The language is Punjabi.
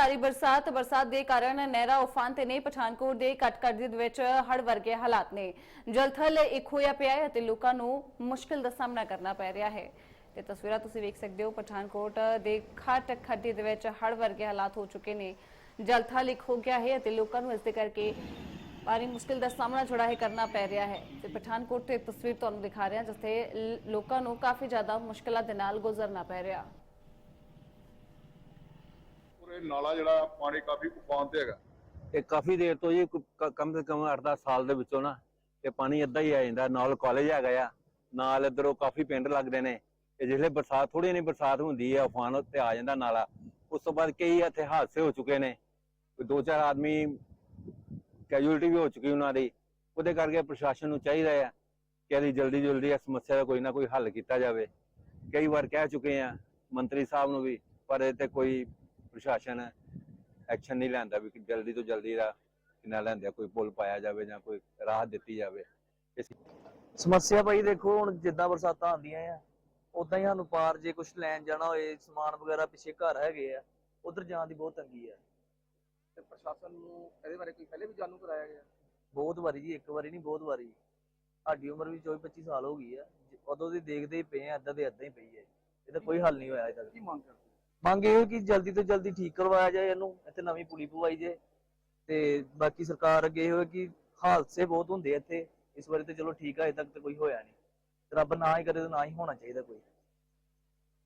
ਭਾਰੀ ਬਰਸਾਤ ਬਰਸਾਤ ਦੇ ਕਾਰਨ ਨਹਿਰਾ, ਉਫਾਨ ਤੇ ਨੇ ਪਠਾਨਕੋਟ ਦੇ ਕਟਕਟ ਦੇ ਵਿੱਚ ਹੜ ਵਰਗੇ ਹਾਲਾਤ ਨੇ। ਜਲਥਲ ਇੱਕ ਹੋਇਆ ਪਿਆ ਹੈ ਅਤੇ ਲੋਕਾਂ ਨੂੰ ਮੁਸ਼ਕਲ ਦਾ ਸਾਹਮਣਾ ਕਰਨਾ ਪੈ ਰਿਹਾ ਹੈ। ਤੇ ਤਸਵੀਰਾਂ ਤੁਸੀਂ ਵੇਖ ਸਕਦੇ ਹੋ, ਪਠਾਨਕੋਟ ਦੇ ਖੱਟ ਖੱਡੀ ਦੇ ਵਿੱਚ ਹੜ ਵਰਗੇ ਹਾਲਾਤ ਹੋ ਚੁੱਕੇ ਨੇ। ਜਲਥਲ ਇੱਕ ਹੋ ਗਿਆ ਹੈ ਅਤੇ ਲੋਕਾਂ ਨੂੰ ਇਸ ਦੇ ਕਰਕੇ ਭਾਰੀ ਮੁਸ਼ਕਿਲ ਦਾ ਸਾਹਮਣਾ ਜਿਹੜਾ ਹੈ ਕਰਨਾ ਪੈ ਰਿਹਾ ਹੈ। ਤੇ ਪਠਾਨਕੋਟ ਤੇ ਤਸਵੀਰ ਤੁਹਾਨੂੰ ਦਿਖਾ ਰਹੇ ਹਾਂ ਜਿੱਥੇ ਲੋਕਾਂ ਨੂੰ ਕਾਫੀ ਜ਼ਿਆਦਾ ਮੁਸ਼ਕਲਾਂ ਦੇ ਨਾਲ ਗੁਜ਼ਰਨਾ ਪੈ ਰਿਹਾ। ਇਹ ਨਾਲਾ ਜਿਹੜਾ ਪਾਣੀ ਕਾਫੀ ਉਫਾਨ ਤੇ ਹੈਗਾ। ਇਹ ਕਾਫੀ ਦੇਰ ਤੋਂ ਜੀ ਕ- ਕਮ ਸੇ ਕਮ 8-10 ਸਾਲ ਦੇ ਵਿੱਚੋਂ ਨਾ ਇਹ ਪਾਣੀ ਏਦਾਂ ਹੀ ਆ ਜਾਂਦਾ, ਨਾਲ ਕਾਲਜ ਹੈਗਾ ਆ, ਨਾਲ ਇੱਧਰੋਂ ਕਾਫੀ ਪਿੰਡ ਲੱਗਦੇ ਨੇ। ਤੇ ਜਿਹੜੇ ਬਰਸਾਤ ਥੋੜੀ ਨਹੀਂ ਬਰਸਾਤ ਹੁੰਦੀ ਹੈ ਉਫਾਨ ਉੱਤੇ ਆ ਜਾਂਦਾ ਨਾਲਾ, ਉਸ ਤੋਂ ਬਾਅਦ ਕਈ ਇੱਥੇ ਹਾਦਸੇ ਹੋ ਚੁੱਕੇ ਨੇ। ਕੋਈ ਦੋ ਚਾਰ ਆਦਮੀ ਕੈਜੂਅਲਟੀ ਵੀ ਹੋ ਚੁੱਕੀ ਉਹਨਾਂ ਦੀ, ਉਹਦੇ ਕਰਕੇ ਪ੍ਰਸ਼ਾਸਨ ਨੂੰ ਚਾਹੀਦਾ ਹੈ ਕਿ ਇਹਦੀ ਜਲਦੀ ਜਲਦੀ ਇਸ ਸਮੱਸਿਆ ਦਾ ਕੋਈ ਨਾ ਕੋਈ ਹੱਲ ਕੀਤਾ ਜਾਵੇ। ਕਈ ਵਾਰ ਕਹਿ ਚੁੱਕੇ ਆ ਮੰਤਰੀ ਸਾਹਿਬ ਨੂੰ ਵੀ, ਪਰ ਇਹ ਤੇ ਕੋਈ ਪ੍ਰਸ਼ਾਸਨ ਐਕਸ਼ਨ ਨਹੀਂ ਲੈਂਦਾ ਵੀ ਜਲਦੀ ਤੋਂ ਜਲਦੀ ਦਾ ਕਿਨਾ ਲੈਂਦਾ ਕੋਈ ਪੁਲ ਪਾਇਆ ਜਾਵੇ ਜਾਂ ਕੋਈ ਰਾਹਤ ਦਿੱਤੀ ਜਾਵੇ। ਇਸ ਸਮੱਸਿਆ ਭਾਈ ਦੇਖੋ ਹੁਣ ਜਿੱਦਾਂ ਬਰਸਾਤਾਂ ਆਉਂਦੀਆਂ ਆ ਉਦਾਂ ਹੀ ਸਾਨੂੰ ਪਾਰ ਜੇ ਕੁਝ ਲੈਣ ਜਾਣਾ ਹੋਏ ਸਮਾਨ ਵਗੈਰਾ ਪਿੱਛੇ ਘਰ ਹੈਗੇ ਆ ਉਧਰ ਜਾਣ ਦੀ ਬਹੁਤ ਤੰਗੀ ਆ। ਤੇ ਪ੍ਰਸ਼ਾਸਨ ਨੂੰ ਇਹਦੇ ਬਾਰੇ ਕੋਈ ਪਹਿਲੇ ਵੀ ਜਾਣੂ ਕਰਾਇਆ ਗਿਆ? ਬਹੁਤ ਵਾਰੀ ਜੀ ਇੱਕ ਵਾਰੀ ਨਹੀਂ ਬਹੁਤ ਵਾਰੀ। ਸਾਡੀ ਉਮਰ ਵੀ 24 25 ਸਾਲ ਹੋ ਗਈ ਆ ਉਦੋਂ ਦੀ ਦੇਖਦੇ ਹੀ ਪਏ ਆ ਏਦਾਂ ਦੇ ਏਦਾਂ ਹੀ ਪਈ ਹੈ ਇਹਦਾ ਕੋਈ ਹੱਲ ਨਹੀਂ ਹੋਇਆ ਅਜੇ ਤੱਕ। ਕੀ ਮੰਗ ਕਰਦੇ ਮੰਗ ਇਹ ਹੈ ਕਿ ਜਲਦੀ ਤੋਂ ਜਲਦੀ ਠੀਕ ਕਰਵਾਇਆ ਜਾਏ ਇਹਨੂੰ, ਇੱਥੇ ਨਵੀਂ ਪੁਲੀ ਪਵਾਈ ਜਾਏ। ਤੇ ਬਾਕੀ ਸਰਕਾਰ ਅੱਗੇ ਇਹ ਹੋਏ ਕਿ ਹਾਦਸੇ ਬਹੁਤ ਹੁੰਦੇ ਆ ਇੱਥੇ। ਇਸ ਵਾਰੀ ਤੇ ਚਲੋ ਠੀਕ ਆ, ਅਜੇ ਤੱਕ ਤੇ ਕੋਈ ਹੋਇਆ ਨਹੀਂ। ਰੱਬ ਨਾ ਹੀ ਕਰੇ ਤਾਂ ਨਾ ਹੀ ਹੋਣਾ ਚਾਹੀਦਾ ਕੋਈ।